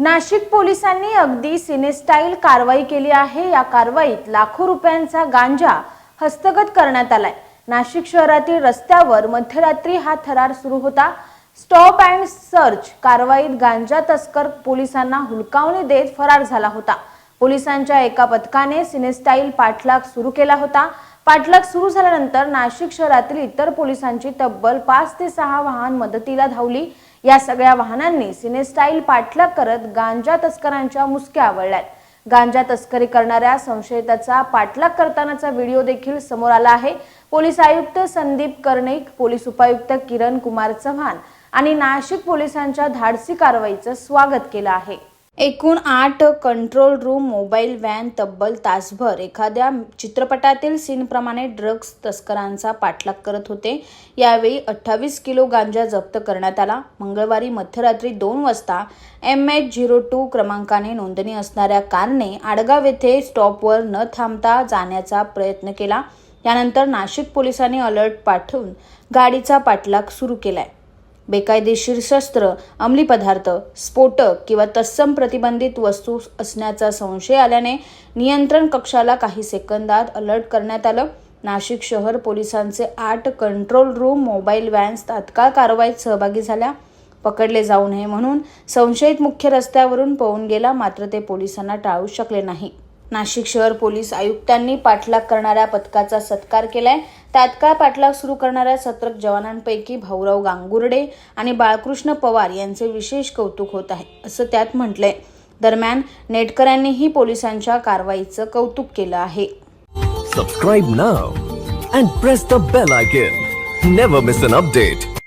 नाशिक पोलिसांनी अगदी सिनेस्टाईल कारवाई केली आहे. या कारवाईत लाखो रुपयांचा गांजा हस्तगत करण्यात आलाय. नाशिक शहरातील रस्त्यावर मध्यरात्री हा थरार सुरू होता. स्टॉप अँड सर्च कारवाईत गांजा तस्कर पोलिसांना हुलकावणी देत फरार झाला होता. पोलिसांच्या एका पथकाने सिनेस्टाईल पाठलाग सुरू केला होता. पाठलाग सुरू झाल्यानंतर नाशिक शहरातील इतर पोलिसांची तब्बल पाच ते सहा वाहन मदतीला धावली. या सगळ्या वाहनांनी सिनेस्टाईल पाठलाग करत गांजा तस्करांच्या मुसक्या आवळल्यात. गांजा तस्करी करणाऱ्या संशयिताचा पाठलाग करतानाचा व्हिडिओ देखील समोर आला आहे. पोलीस आयुक्त संदीप कर्णिक पोलीस उपायुक्त किरण कुमार चव्हाण आणि नाशिक पोलिसांच्या धाडसी कारवाईचं स्वागत केलं आहे. एकूण आठ कंट्रोल रूम मोबाईल व्हॅन तब्बल तासभर. एखाद्या चित्रपटातील सीनप्रमाणे ड्रग्ज तस्करांचा पाठलाग करत होते. यावेळी अठ्ठावीस किलो गांजा जप्त करण्यात आला. मंगळवारी मध्यरात्री दोन वाजता एम एच झिरो टू क्रमांकाने नोंदणी असणाऱ्या कारने आडगाव येथे स्टॉपवर न थांबता जाण्याचा प्रयत्न केला. यानंतर नाशिक पोलिसांनी अलर्ट पाठवून गाडीचा पाठलाग सुरू केलाय. बेकायदेशीर शस्त्र अंमली पदार्थ स्फोटक किंवा तत्सम प्रतिबंधित वस्तू असण्याचा संशय आल्याने नियंत्रण कक्षाला काही सेकंदात अलर्ट करण्यात आलं. नाशिक शहर पोलिसांचे आठ कंट्रोल रूम मोबाईल व्हॅन्स तात्काळ कारवाईत सहभागी झाल्या. पकडले जाऊ नये म्हणून संशयित मुख्य रस्त्यावरून पळून गेला मात्र ते पोलिसांना टाळू शकले नाही. नाशिक शहर पोलीस आयुक्तांनी पाठलाग करणाऱ्या पथकाचा सत्कार केलाय. तात्काळ पाठलाग सुरू करणाऱ्या सत्रक जवानांपैकी भाऊराव गांगुर्डे आणि बाळकृष्ण पवार यांचे विशेष कौतुक होत आहे असं त्यात म्हटलंय. दरम्यान नेटकऱ्यांनीही पोलिसांच्या कारवाईचं कौतुक केलं आहे. Subscribe now and press the bell icon never miss an update